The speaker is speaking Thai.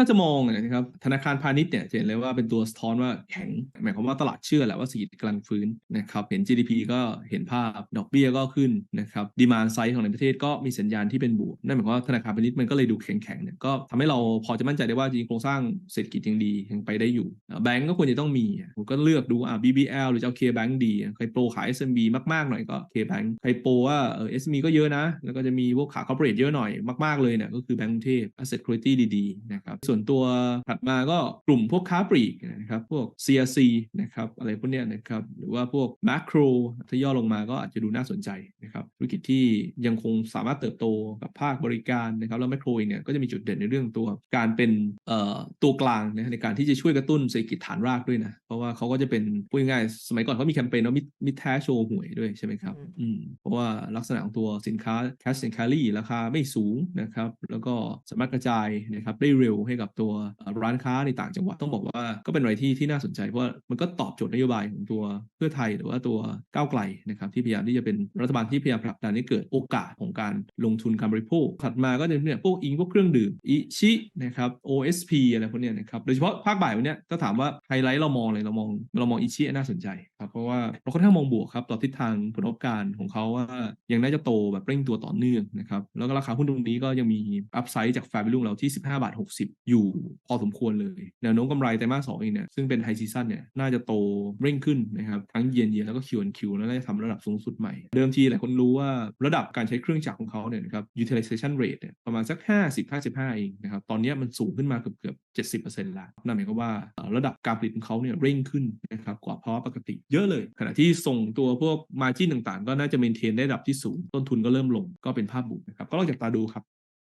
ถ้าจะมองนะครับธนาคารพาณิชย์เนี่ยเห็นเลยว่าเป็นตัวสะท้อนว่าแข็ง หมายความว่าตลาดเชื่อแหละว่าเศรษฐกิจกำลังฟื้นนะครับเห็น GDP ก็เห็นภาพดอกเบี้ยก็ขึ้นนะครับดีมานไซด์ของในประเทศก็มีสัญญาณที่เป็นบวกนั่นหมายความว่าธนาคารพาณิชย์มันก็เลยดูแข็งๆเนี่ยก็ทำให้เราพอจะมั่นใจได้ว่าจริงๆโครงสร้างเศรษฐกิจยังดียังไปได้อยู่ แบงก์ก็ควรจะต้องมีผมก็เลือกดูอ่า BBL หรือจะเอา K Bank ดีใครโปรขาย SMB มากๆหน่อยก็ K Bank ใครโปรว่าเออ SME ก็เยอะนะ แล้วก็จะมีพวกขา corporate เยอะหน่อยมากๆเลยเนี่ยก็คือแบงก์กรุงเทพ asset quality ดีๆนะครับส่วนตัวถัดมาก็กลุ่มพวกค้าปลีกนะครับพวก CRC นะครับอะไรพวกเนี้ยนะครับหรือว่าพวก macro ถ้าย่อลงมาก็อาจจะดูน่าสนใจนะครับ ธุรกิจที่ยังคงสามารถเติบโตกับภาคบริการนะครับแล้ว macro เองเนี่ยก็จะมีจุดเด่นในเรื่องตัว การเป็นเอ่อตัวกลางนะในการที่จะช่วยกระตุ้นเศรษฐกิจฐานรากด้วยนะ เพราะว่าเขาก็จะเป็นพูดง่ายๆสมัยก่อนเขามีแคมเปญว่ามิมิแท้โชว์หวยด้วยใช่ไหมครับอืมอืมเพราะว่าลักษณะของตัวสินค้า cash and carry ราคาไม่สูงนะครับแล้วก็สามารถกระจายนะครับได้เร็วให้กับตัวเอ่อร้านค้าในต่างจังหวัดต้องบอกว่าก็เป็นอะไรที่ที่น่าสนใจเพราะว่ามันก็ตอบโจทย์นโยบายของตัวเพื่อไทยหรือว่าตัวก้าวไกลนะครับที่พยายามที่จะเป็นรัฐบาลที่พยายามผลักดันให้เกิดโอกาสของการลงทุนการบริโภค ถัดมาก็จะเป็นเนี่ยพวกอิงพวกเครื่องดื่มอิชินะครับ OSP อะไรพวกเนี้ยนะครับโดยเฉพาะภาคบ่ายวันนี้ถ้าถามว่าไฮไลท์เรามองเลยเรามองเรามองอิชิน่าสนใจครับเพราะว่าเราค่อนข้างมองบวกครับต่อทิศทางผลประกอบการของเขาว่ายังน่าจะโตแบบเร่งตัวต่อเนื่องนะครับแล้วก็ราคาหุ้นตรงนี้ก็ยังมีอัพไซด์จากแฟร์ a l ลูเราที่ 15บาท60 อยู่พอสมควรเลยแนวโน้มกำไรไตรมาสสองเองเนี่ยซึ่งเป็นไฮซีซันเนี่ยน่าจะโตเร่งขึ้นนะครับทั้งเยียนเยียแล้วก็คิวอันคิวแล้วน่าจะทำระดับสูงสุดใหม่ เดิมทีหลายคนรู้ว่าระดับการใช้เครื่องจักรของเขาเนี่ยนะครับ utilization rate เนี่ยประมาณสัก 50-55 เองนะครับตอนนี้มันสูงขึ้นมาเกือบเกือบ70%แล้วนั่นหมายความว่าระดับการผลิตของเขาเนี่ยเร่งขึ้นนะครับกว่าภาวะปกติเยอะเลย ขณะที่ส่งตัวพวก margin ต่างๆ ก็น่าจะ maintain ได้ระดับที่สูง ต้นทุนก็เริ่มลงก็เป็นภาพบวกนะครับก็ลองจับตาดูครับ